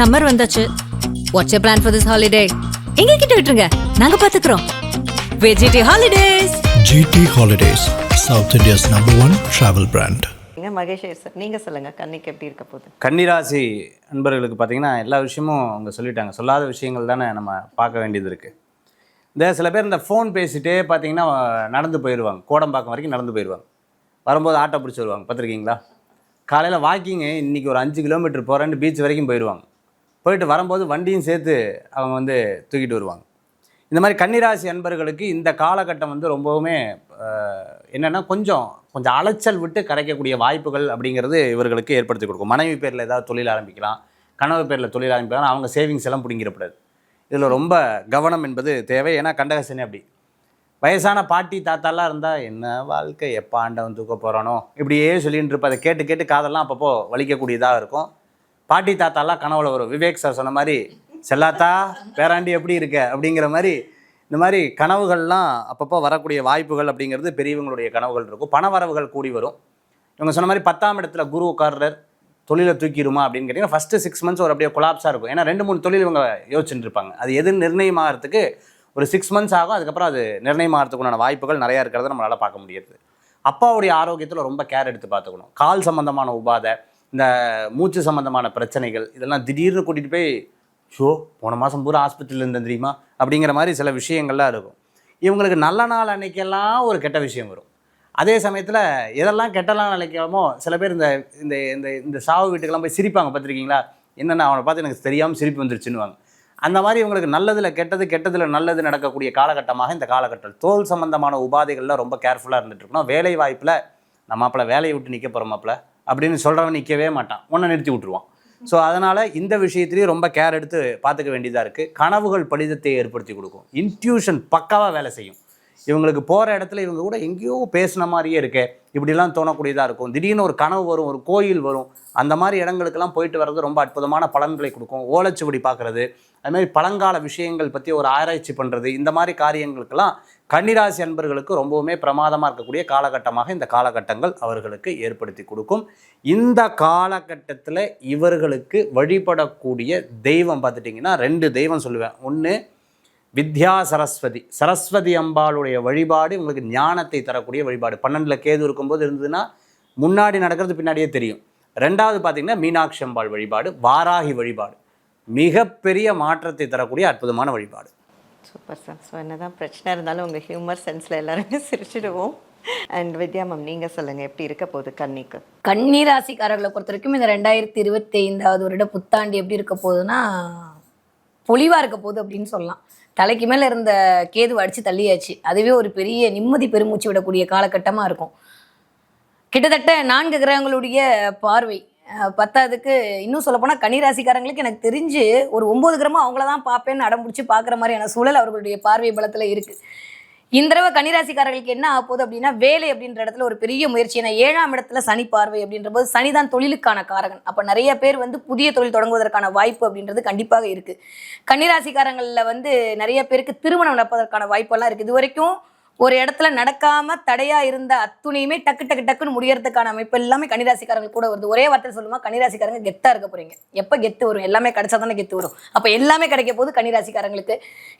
Summer வந்தாச்சு. What's you plan for this holiday எங்க கிட்ட விட்டுருங்க. நாங்க பாத்துக்கிறோம். VGT holidays GT Holidays, South India's number one travel brand. நீங்க மகேஷ் சார் நீங்க சொல்லுங்க கண்ணிக்கு எப்படி இருக்க போகுது? கன்னிராசி நண்பர்களுக்கு பார்த்தீங்கன்னா எல்லா விஷயமும் அவங்க சொல்லிட்டாங்க. சொல்லாத விஷயங்கள் தானே நம்ம பார்க்க வேண்டியது இருக்குது இந்த சில பேர் இந்த ஃபோன் பேசிட்டே பார்த்தீங்கன்னா நடந்து போயிடுவாங்க கோடம்பாக்கம் வரைக்கும் நடந்து போயிடுவாங்க வரும்போது ஆட்டோ பிடிச்சி வருவாங்க. பார்த்துருக்கீங்களா காலையில் வாக்கிங்கு இன்றைக்கி ஒரு அஞ்சு கிலோமீட்டர் போகிறேன்னு பீச் வரைக்கும் போயிடுவாங்க போயிட்டு வரும்போது வண்டியும் சேர்த்து அவங்க வந்து தூக்கிட்டு வருவாங்க. இந்த மாதிரி கன்னிராசி அன்பர்களுக்கு இந்த காலகட்டம் வந்து ரொம்பவுமே என்னென்னா கொஞ்சம் கொஞ்சம் அலைச்சல் விட்டு கரைக்கக்கூடிய வாய்ப்புகள் அப்படிங்கிறது இவர்களுக்கு ஏற்படுத்தி கொடுக்கும். மனைவி பேரில் ஏதாவது தொழில் ஆரம்பிக்கலாம் கணவர் பேரில் தொழில் ஆரம்பிக்கலாம் அவங்க சேவிங்ஸ் எல்லாம் பிடிங்கிடப்படாது. இதில் ரொம்ப கவனம் என்பது தேவை. ஏன்னா கண்டகசனே அப்படி. வயசான பாட்டி தாத்தாலாம் இருந்தால் என்ன வாழ்க்கை எப்போ ஆண்டவன் தூக்க போகிறானோ இப்படியே சொல்லிகிட்டு இருப்போம் அதை கேட்டு கேட்டு காதெல்லாம் அப்பப்போ வலிக்கக்கூடியதாக இருக்கும். பாட்டி தாத்தாலாம் கனவுல வரும். விவேக் சார் சொன்ன மாதிரி செல்லாத்தா பேராண்டி எப்படி இருக்க? அப்படிங்கிற மாதிரி இந்த மாதிரி கனவுகள்லாம் அப்பப்போ வரக்கூடிய வாய்ப்புகள் அப்படிங்கிறது பெரியவங்களுடைய கனவுகள் இருக்கும். பண வரவுகள் கூடி வரும். இவங்க சொன்ன மாதிரி பத்தாம் இடத்துல குரு உட்காரர் தொழிலை தூக்கிடுமா அப்படின்னு கேட்டிங்கன்னா ஃபஸ்ட்டு சிக்ஸ் மந்த்ஸ் ஒரு அப்படியே கொலாப்ஸாக இருக்கும். ஏன்னா ரெண்டு மூணு தொழில் இவங்க யோசிச்சுட்டு இருப்பாங்க அது எது நிர்ணயமாகிறதுக்கு ஒரு சிக்ஸ் மந்த்ஸ் ஆகும். அதுக்கப்புறம் அது நிர்ணயமாகிறதுக்குண்டான வாய்ப்புகள் நிறையா இருக்கிறத நம்மளால் பார்க்க முடியாது. அப்பாவுடைய ஆரோக்கியத்தில் ரொம்ப கேர் எடுத்து பார்த்துக்கணும். கால் சம்பந்தமான உபாதை இந்த மூச்சு சம்மந்தமான பிரச்சனைகள் இதெல்லாம் திடீர்னு கூட்டிகிட்டு போய் ஷோ போன மாதம் பூரா ஆஸ்பத்திரியில் இருந்தேன் தெரியுமா? அப்படிங்கிற மாதிரி சில விஷயங்கள்லாம் இருக்கும். இவங்களுக்கு நல்ல நாள் அன்னைக்கெல்லாம் ஒரு கெட்ட விஷயம் வரும். அதே சமயத்தில் எதெல்லாம் கெட்டலாம் நினைக்காமோ சில பேர் இந்த இந்த இந்த இந்த சாவு வீட்டுக்கெல்லாம் போய் சிரிப்பாங்க பார்த்துருக்கீங்களா? என்னென்ன அவனை பார்த்து எனக்கு தெரியாமல் சிரிப்பு வந்துருச்சுன்னுவாங்க. அந்த மாதிரி இவங்களுக்கு நல்லதில் கெட்டது கெட்டதில் நல்லது நடக்கக்கூடிய காலகட்டமாக இந்த காலகட்டம். தோல் சம்பந்தமான உபாதைகள்லாம் ரொம்ப கேர்ஃபுல்லாக இருந்துட்டு இருக்கணும். வேலை வாய்ப்பில் நம்ம மாப்பிள வேலையை விட்டு நிற்க போகிற மாப்பிள அப்படின்னு சொல்கிறவன் நிற்கவே மாட்டான். ஒன்றை நிறுத்தி விட்டுருவான். ஸோ அதனால் இந்த விஷயத்துலேயும் ரொம்ப கேர் எடுத்து பார்த்துக்க வேண்டியதாக இருக்குது கனவுகள் படிதத்தை ஏற்படுத்தி கொடுக்கும். இன்ட்யூஷன் பக்காவாக வேலை செய்யும். இவங்களுக்கு போகிற இடத்துல இவங்க கூட எங்கேயோ பேசின மாதிரியே இருக்கே. இப்படிலாம் தோணக்கூடியதாக இருக்கும். திடீர்னு ஒரு கனவு வரும் ஒரு கோயில் வரும். அந்த மாதிரி இடங்களுக்கெல்லாம் போயிட்டு வர்றது ரொம்ப அற்புதமான பலன்களை கொடுக்கும். ஓலைச்சுவடி பார்க்குறது அதுமாதிரி பழங்கால விஷயங்கள் பற்றி ஒரு ஆராய்ச்சி பண்ணுறது இந்த மாதிரி காரியங்களுக்கெல்லாம் கன்னிராசி அன்பர்களுக்கு ரொம்பவுமே பிரமாதமாக இருக்கக்கூடிய காலகட்டமாக இந்த காலகட்டங்கள் அவர்களுக்கு ஏற்படுத்தி கொடுக்கும். இந்த காலகட்டத்தில் இவர்களுக்கு வழிபடக்கூடிய தெய்வம் பார்த்துட்டிங்கன்னா ரெண்டு தெய்வம் சொல்லுவேன். ஒன்று வித்யா சரஸ்வதி. சரஸ்வதி அம்பாளுடைய வழிபாடு உங்களுக்கு ஞானத்தை தரக்கூடிய வழிபாடு. பன்னெண்டில் கேது இருக்கும்போது இருந்ததுன்னா முன்னாடி நடக்கிறது பின்னாடியே தெரியும். ரெண்டாவது பார்த்தீங்கன்னா மீனாட்சி அம்பாள் வழிபாடு வாராகி வழிபாடு. மிகப்பெரிய மாற்றத்தை தரக்கூடிய அற்புதமான வழிபாடு. சூப்பர் சார் ஸோ என்னதான் பிரச்சனை இருந்தாலும் உங்க ஹியூமர் சென்ஸ்ல எல்லாருமே சிரிச்சிடுவோம். அண்ட் வித்யா மேம் நீங்க சொல்லுங்க எப்படி இருக்க போகுது கன்னிக்கு கன்னி ராசிக்காரர்களை பொறுத்த வரைக்கும் இந்த ரெண்டாயிரத்தி இருபத்தி ஐந்தாவது வருட புத்தாண்டு எப்படி இருக்க போகுதுன்னா பொலிவா இருக்க போகுது அப்படின்னு சொல்லலாம். தலைக்கு மேல இருந்த கேது அடிச்சு தள்ளியாச்சு. அதுவே ஒரு பெரிய நிம்மதி பெருமூச்சு விடக்கூடிய காலகட்டமா இருக்கும். கிட்டத்தட்ட நான்கு கிரகங்களுடைய பார்வை. பத்தாவதுக்கு இன்னும் சொல்லப்போனால் கன்னிராசிக்காரங்களுக்கு எனக்கு தெரிஞ்சு ஒரு ஒன்பது கிரகமும் அவங்கள தான் பார்ப்பேன்னு அடம் பிடிச்சி பார்க்குற மாதிரியான சூழல் அவர்களுடைய பார்வை பலத்தில் இருக்குது இந்த தடவை கன்னிராசிக்காரர்களுக்கு என்ன ஆக அப்படின்னா வேலை அப்படின்ற இடத்துல ஒரு பெரிய முயற்சி. ஏன்னா ஏழாம் இடத்துல சனி பார்வை அப்படின்ற போது சனி தான் தொழிலுக்கான காரகன். அப்போ நிறைய பேர் வந்து புதிய தொழில் தொடங்குவதற்கான வாய்ப்பு அப்படின்றது கண்டிப்பாக இருக்குது கன்னிராசிக்காரங்களில் வந்து நிறைய பேருக்கு திருமணம் நடப்பதற்கான வாய்ப்பெல்லாம் இருக்குது இது வரைக்கும் ஒரு இடத்துல நடக்காம தடையா இருந்த அத்துணையுமே டக்கு டக்கு டக்குன்னு முடியறதுக்கான அமைப்பு எல்லாமே கனிராசிக்காரங்க கூட வருது. ஒரே வார்த்தை சொல்லுமா கனிராசிக்காரங்க கெத்தா இருக்க போறீங்க. எப்ப கெத்து வரும்? எல்லாமே கிடைச்சா தானே கெத்து வரும். அப்ப எல்லாமே கிடைக்க போகுது கனிராசிக்காரங்களுக்கு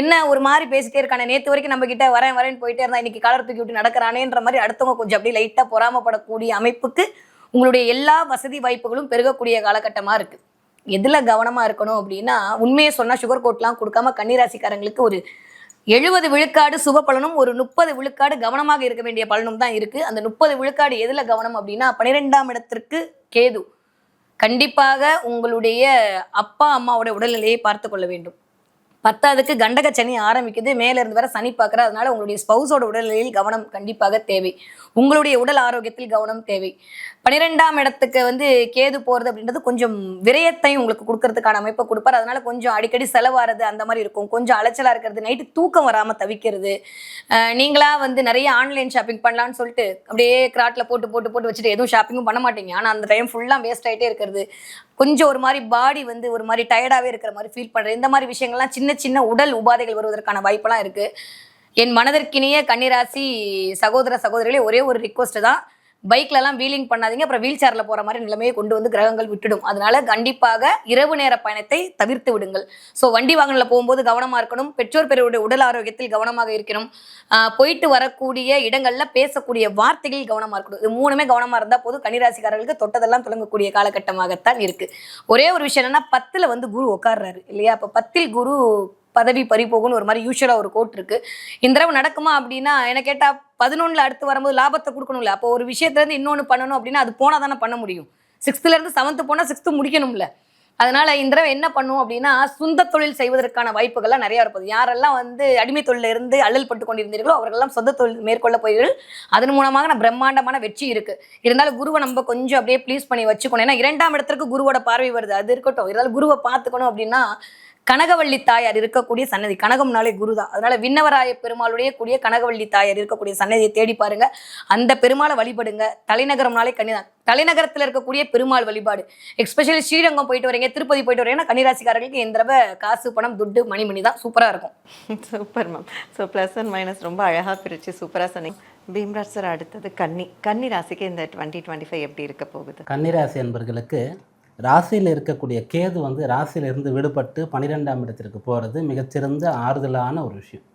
என்ன ஒரு மாதிரி பேசிட்டே இருக்கானே. நேத்து வரைக்கும் நம்ம கிட்ட வரேன் வரேன் போயிட்டே இருந்தா இன்னைக்கு கலர் தூக்கி விட்டு நடக்கிறானேன்ற மாதிரி அடுத்தவங்க கொஞ்சம் அப்படியே லைட்டா பொறாமப்படக்கூடிய அமைப்புக்கு உங்களுடைய எல்லா வசதி வாய்ப்புகளும் பெருகக்கூடிய காலகட்டமா இருக்கு. எதுல கவனமா இருக்கணும் அப்படின்னா உண்மையை சொன்னா சுகர் கோட்லாம் கொடுக்காம கன்னிராசிக்காரங்களுக்கு ஒரு எழுபது விழுக்காடு சுப பலனும் ஒரு முப்பது விழுக்காடு கவனமாக இருக்க வேண்டிய பலனும் தான் இருக்கு. அந்த முப்பது விழுக்காடு எதுல கவனம் அப்படின்னா பன்னிரெண்டாம் இடத்திற்கு கேது. கண்டிப்பாக உங்களுடைய அப்பா அம்மாவோட உடல்நிலையை பார்த்து கொள்ள வேண்டும். பத்தாவதுக்கு கண்டக சனி ஆரம்பிக்குது. மேல இருந்து வர சனி பார்க்குற அதனால உங்களுடைய ஸ்பௌஸோட உடல்நிலையில் கவனம் கண்டிப்பாக தேவை. உங்களுடைய உடல் ஆரோக்கியத்தில் கவனம் தேவை. பன்னிரெண்டாம் இடத்துக்கு வந்து கேது போறது அப்படின்றது கொஞ்சம் விரயத்தையும் உங்களுக்கு கொடுக்கறதுக்கான அமைப்பை கொடுப்பார். அதனால கொஞ்சம் அடிக்கடி செலவாறது அந்த மாதிரி இருக்கும். கொஞ்சம் அலைச்சலா இருக்கிறது நைட்டு தூக்கம் வராம தவிக்கிறது. நீங்களா வந்து நிறைய ஆன்லைன் ஷாப்பிங் பண்ணலான்னு சொல்லிட்டு அப்படியே கிராட்ல போட்டு போட்டு போட்டு வச்சுட்டு எதுவும் ஷாப்பிங்கும் பண்ண மாட்டீங்க. ஆனா அந்த டைம் ஃபுல்லா வேஸ்ட் ஆயிட்டே இருக்கிறது. கொஞ்சம் ஒரு மாதிரி பாடி வந்து ஒரு மாதிரி டயர்டாவே இருக்கிற மாதிரி ஃபீல் பண்றது இந்த மாதிரி விஷயங்கள்லாம் சின்ன சின்ன உடல் உபாதைகள் வருவதற்கான வாய்ப்பெல்லாம் இருக்கு. என் மனதிற்கினிய கன்னிராசி சகோதர சகோதரிகளே ஒரே ஒரு ரிக்வஸ்ட் தான். பைக்லலாம் வீலிங் பண்ணாதீங்க அப்புறம் வீல் சேர்ல போற மாதிரி நிலைமையை கொண்டு வந்து கிரகங்கள் விட்டுடும். அதனால கண்டிப்பாக இரவு நேர பயணத்தை தவிர்த்து விடுங்கள். ஸோ வண்டி வாகனில் போகும்போது கவனமா இருக்கணும். பெற்றோர் பெருவுடைய உடல் ஆரோக்கியத்தில் கவனமாக இருக்கணும். போயிட்டு வரக்கூடிய இடங்கள்ல பேசக்கூடிய வார்த்தைகள் கவனமா இருக்கணும். இது மூணுமே கவனமா இருந்தா போதும். கன்னிராசிக்காரர்களுக்கு தொட்டதெல்லாம் தொடங்கக்கூடிய காலகட்டமாகத்தான் இருக்கு. ஒரே ஒரு விஷயம் என்னன்னா பத்துல வந்து குரு உட்கார்றாரு இல்லையா? அப்ப பத்தில் குரு பதவி பறி போகும்னு ஒரு மாதிரி யூஸ்வலாக ஒரு கோட் இருக்கு. இந்த தடவை நடக்குமா அப்படின்னா என்ன கேட்டால் பதினொன்னுல அடுத்து வரும்போது லாபத்தை கொடுக்கணும்ல. அப்போ ஒரு விஷயத்துலேருந்து இன்னொன்று பண்ணணும் அப்படின்னா அது போனால் தானே பண்ண முடியும். சிக்ஸ்த்துலேருந்து செவன்த்து போனால் சிக்ஸ்த்து முடிக்கணும்ல. அதனால இந்த தடவை என்ன பண்ணும் அப்படின்னா சொந்த தொழில் செய்வதற்கான வாய்ப்புகள்லாம் நிறையா இருப்பது. யாரெல்லாம் வந்து அடிமை தொழிலிருந்து அல்லல் பட்டு கொண்டிருந்தீர்களோ அவர்களெல்லாம் சொந்த தொழில் மேற்கொள்ள போகிறீர்கள். அதன் மூலமாக நான் பிரம்மாண்டமான வெற்றி இருக்கு. இருந்தாலும் குருவை நம்ம கொஞ்சம் அப்படியே ப்ளீஸ் பண்ணி வச்சுக்கணும். ஏன்னா இரண்டாம் இடத்திற்கு குருவோட பார்வை வருது. அது இருக்கட்டும். இருந்தாலும் குருவை பார்த்துக்கணும் அப்படின்னா கனகவள்ளி தாயார் இருக்கக்கூடிய சன்னதி. கனகம்னாலே குரு தான் அதனால விண்ணவராய பெருமாளுடைய கூடிய கனகவள்ளி தாயார் இருக்கக்கூடிய சன்னதியை தேடி பாருங்க. அந்த பெருமாளை வழிபடுங்க. தலைநகரம்னாலே கன்னிதான். தலைநகரத்தில் இருக்கக்கூடிய பெருமாள் வழிபாடு. எஸ்பெஷலி ஸ்ரீரங்கம் போயிட்டு வரீங்க திருப்பதி போயிட்டு வரீங்கன்னா கன்னிராசிக்காரர்களுக்கு இந்த தடவை காசு பணம் துட்டு மணிமணி தான் சூப்பரா இருக்கும். Super ma'am so plus and minus ரொம்ப அழகாக பிரித்து சூப்பராக சொன்னீங்க. பீம்ராஜ் சார் அடுத்தது கன்னி. கன்னி ராசிக்கு இந்த டுவெண்ட்டி டுவெண்ட்டி ஃபைவ் எப்படி இருக்க போகுது? கன்னிராசி என்பர்களுக்கு ராசியில் இருக்கக்கூடிய கேது வந்து ராசியிலிருந்து விடுபட்டு பன்னிரெண்டாம் இடத்திற்கு போகிறது மிகச்சிறந்த ஆறுதலான ஒரு விஷயம்.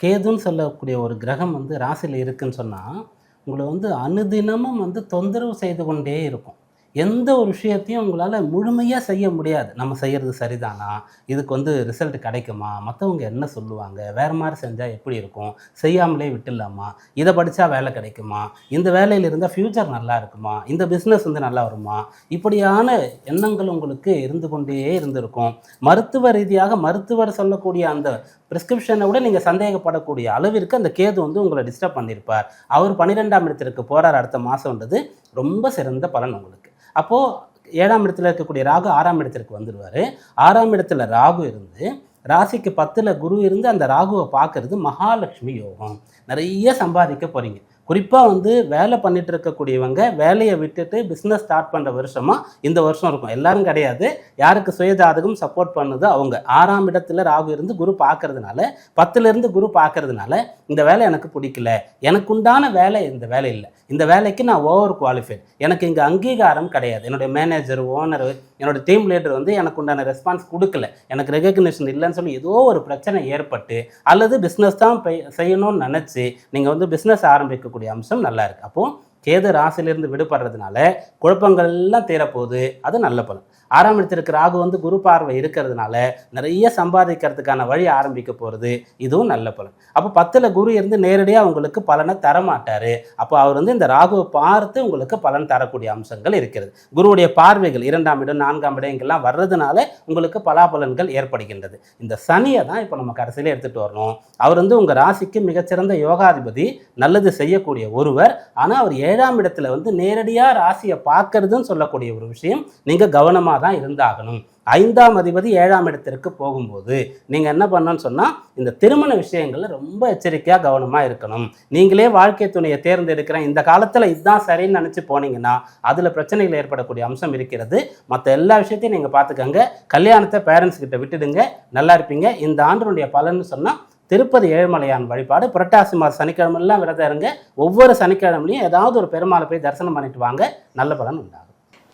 கேதுன்னு சொல்லக்கூடிய ஒரு கிரகம் வந்து ராசியில் இருக்குன்னு சொன்னால் உங்களை வந்து அனுதினமும் வந்து தொந்தரவு செய்து கொண்டே இருக்கும். எந்த ஒரு விஷயத்தையும் உங்களால் முழுமையாக செய்ய முடியாது. நம்ம செய்கிறது சரிதானா? இதுக்கு வந்து ரிசல்ட் கிடைக்குமா? மற்றவங்க என்ன சொல்லுவாங்க? வேறு மாதிரி செஞ்சால் எப்படி இருக்கும்? செய்யாமலே விட்டுடலாமா? இதை படித்தா வேலை கிடைக்குமா? இந்த வேலையில் இருந்தால் ஃப்யூச்சர் நல்லா இருக்குமா? இந்த பிஸ்னஸ் வந்து நல்லா வருமா? இப்படியான எண்ணங்கள் உங்களுக்கு இருந்து கொண்டே இருந்திருக்கும். மருத்துவ ரீதியாக மருத்துவர் சொல்லக்கூடிய அந்த ப்ரிஸ்கிரிப்ஷனை விட நீங்கள் சந்தேகப்படக்கூடிய அளவிற்கு அந்த கேது வந்து உங்களை டிஸ்டர்ப் பண்ணியிருப்பார் அவர் பன்னிரெண்டாம் இடத்திற்கு போகிறார் அடுத்த மாதம்ன்றது ரொம்ப சிறந்த பலன் உங்களுக்கு. அப்போது ஏழாம் இடத்துல இருக்கக்கூடிய ராகு ஆறாம் இடத்திற்கு வந்துடுவார். ஆறாம் இடத்துல ராகு இருந்து ராசிக்கு பத்தில் குரு இருந்து அந்த ராகுவை பார்க்கறது மகாலட்சுமி யோகம். நிறைய சம்பாதிக்க போகிறீங்க குறிப்பாக வந்து வேலை பண்ணிட்டு இருக்கக்கூடியவங்க வேலையை விட்டுட்டு பிஸ்னஸ் ஸ்டார்ட் பண்ணுற வருஷமாக இந்த வருஷம் இருக்கும். எல்லாரும் கிடையாது. யாருக்கு சுயஜாதகம் சப்போர்ட் பண்ணுதோ அவங்க. ஆறாம் இடத்துல ராகு இருந்து குரு பார்க்கறதுனால பத்துலேருந்து குரு பார்க்கறதுனால இந்த வேலை எனக்கு பிடிக்கல. எனக்கு உண்டான வேலை இந்த வேலை இல்லை. இந்த வேலைக்கு நான் ஓவர் குவாலிஃபைட் எனக்கு இங்கே அங்கீகாரம் கிடையாது. என்னுடைய மேனேஜர் ஓனர் என்னோட டீம் லீடர் வந்து எனக்கு உண்டான ரெஸ்பான்ஸ் கொடுக்கல. எனக்கு ரெகக்னிஷன் இல்லைன்னு சொல்லி ஏதோ ஒரு பிரச்சனை ஏற்பட்டு அல்லது பிஸ்னஸ் தான் செய்யணும்னு நினச்சி நீங்கள் வந்து பிஸ்னஸ் ஆரம்பிக்கக்கூடிய அம்சம் நல்லா இருக்குது அப்போது கேது ராசியிலிருந்து விடுபடுறதுனால குழப்பங்கள் எல்லாம் தீரப்போகுது. அது நல்ல பலன். ஆறாம் இடத்திற்கு ராகு வந்து குரு பார்வை இருக்கிறதுனால நிறைய சம்பாதிக்கிறதுக்கான வழி ஆரம்பிக்க போகிறது இதுவும் நல்ல பலன். அப்போ பத்தில் குரு இருந்து நேரடியாக உங்களுக்கு பலனை தரமாட்டார். அப்போ அவர் வந்து இந்த ராகுவை பார்த்து உங்களுக்கு பலன் தரக்கூடிய அம்சங்கள் இருக்கிறது. குருவுடைய பார்வைகள் இரண்டாம் இடம் நான்காம் இடம் இங்கெல்லாம் வர்றதுனால உங்களுக்கு பலாபலன்கள் ஏற்படுகின்றது. இந்த சனியை தான் இப்போ நம்ம கடைசியில் எடுத்துகிட்டு வரணும். அவர் வந்து உங்கள் ராசிக்கு மிகச்சிறந்த யோகாதிபதி நல்லது செய்யக்கூடிய ஒருவர். ஆனால் அவர் ஏழாம் இடத்துல வந்து நேரடியாக ராசியை பார்க்கறதுன்னு சொல்லக்கூடிய ஒரு விஷயம் நீங்கள் கவனமாக தான் இருந்தாகணும். ஐந்தாம் அதிபதி ஏழாம் இடத்திற்கு போகும்போது நீங்கள் என்ன பண்ணணும்னு சொன்னால் இந்த திருமண விஷயங்களில் ரொம்ப எச்சரிக்கையாக கவனமாக இருக்கணும். நீங்களே வாழ்க்கை துணையை தேர்ந்தெடுக்கிறேன் இந்த காலத்தில் இதுதான் சரின்னு நினச்சி போனீங்கன்னா அதில் பிரச்சனைகள் ஏற்படக்கூடிய அம்சம் இருக்கிறது. மற்ற எல்லா விஷயத்தையும் நீங்கள் பார்த்துக்கங்க. கல்யாணத்தை பேரண்ட்ஸ் கிட்ட விட்டுடுங்க. நல்லா இருப்பீங்க. இந்த ஆண்டினுடைய பலன்னு சொன்னால் திருப்பதி ஏழுமலையான் வழிபாடு புரட்டாசி மாதம் சனிக்கிழமெல்லாம் விரதம் இருங்க. ஒவ்வொரு சனிக்கிழமையும் ஏதாவது ஒரு பெருமாளை போய் தரிசனம் பண்ணிட்டு வாங்க. நல்ல பலன் உண்டாகும்.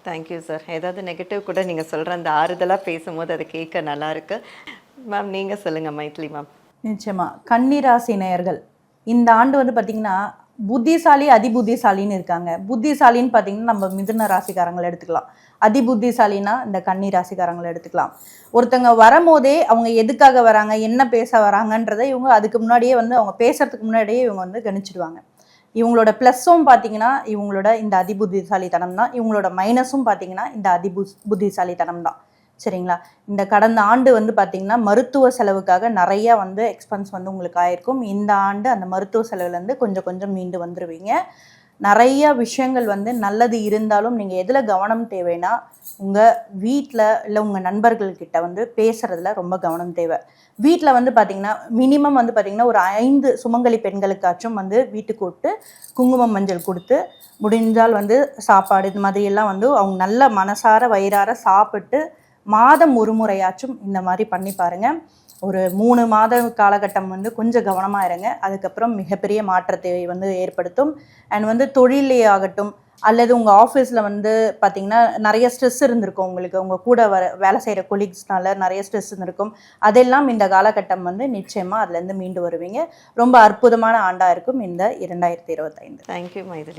தேங்க்யூ சார் ஏதாவது நெகட்டிவ் கூட நீங்கள் சொல்கிற அந்த ஆறுதலாக பேசும்போது அதை கேட்க நல்லா இருக்கு. மேம் நீங்கள் சொல்லுங்கள் மைத்லி மேம் நிச்சயமா. கன்னிராசி நேயர்கள் இந்த ஆண்டு வந்து பார்த்தீங்கன்னா புத்திசாலி அதிபுத்திசாலின்னு இருக்காங்க. புத்திசாலின்னு பார்த்தீங்கன்னா நம்ம மிதுன ராசிக்காரங்களை எடுத்துக்கலாம். அதிபுத்திசாலினா இந்த கன்னி ராசிக்காரங்களை எடுத்துக்கலாம். ஒருத்தங்க வரும்போதே அவங்க எதுக்காக வராங்க என்ன பேச வராங்கன்றதை இவங்க அதுக்கு முன்னாடியே வந்து அவங்க பேசுறதுக்கு முன்னாடியே இவங்க வந்து கணிச்சிடுவாங்க. இவங்களோட ப்ளஸ்ஸும் பார்த்தீங்கன்னா இவங்களோட இந்த அதிபுத்திசாலித்தனம் தான் இவங்களோட மைனஸும் பார்த்தீங்கன்னா இந்த அதிபு புத்திசாலித்தனம் தான் சரிங்களா? இந்த கடந்த ஆண்டு வந்து பார்த்திங்கன்னா மருத்துவ செலவுக்காக நிறைய வந்து எக்ஸ்பென்ஸ் வந்து உங்களுக்கு ஆயிருக்கும். இந்த ஆண்டு அந்த மருத்துவ செலவுலேருந்து கொஞ்சம் கொஞ்சம் மீண்டு வந்துடுவீங்க நிறைய விஷயங்கள் வந்து நல்லது இருந்தாலும் நீங்கள் எதில் கவனம் தேவைன்னா உங்கள் வீட்டில் இல்லை உங்கள் நண்பர்கள்கிட்ட வந்து பேசுகிறதுல ரொம்ப கவனம் தேவை. வீட்டில் வந்து பார்த்திங்கன்னா மினிமம் வந்து பார்த்திங்கன்னா ஒரு ஐந்து சுமங்கலி பெண்களுக்காச்சும் வந்து வீட்டுக்கு விட்டு குங்குமம் மஞ்சள் கொடுத்து முடிஞ்சால் வந்து சாப்பாடு இது மாதிரியெல்லாம் வந்து அவங்க நல்ல மனசார வயிறார சாப்பிட்டு மாதம் ஒரு முறையாச்சும் இந்த மாதிரி பண்ணி பாருங்கள் ஒரு மூணு மாத காலகட்டம் வந்து கொஞ்சம் கவனமாக இருங்க. அதுக்கப்புறம் மிகப்பெரிய மாற்றத்தை வந்து ஏற்படுத்தும். அண்ட் வந்து தொழிலே ஆகட்டும் அல்லது உங்கள் ஆஃபீஸில் வந்து பார்த்திங்கன்னா நிறைய ஸ்ட்ரெஸ் இருந்திருக்கும் உங்களுக்கு. உங்கள் கூட வர வேலை செய்கிற கொலீக்ஸ்னால நிறைய ஸ்ட்ரெஸ் இருந்திருக்கும். அதெல்லாம் இந்த காலகட்டம் வந்து நிச்சயமாக அதுலேருந்து மீண்டு வருவீங்க. ரொம்ப அற்புதமான ஆண்டாக இருக்கும் இந்த இரண்டாயிரத்தி இருபத்தைந்து. தேங்க்யூ மைதிலி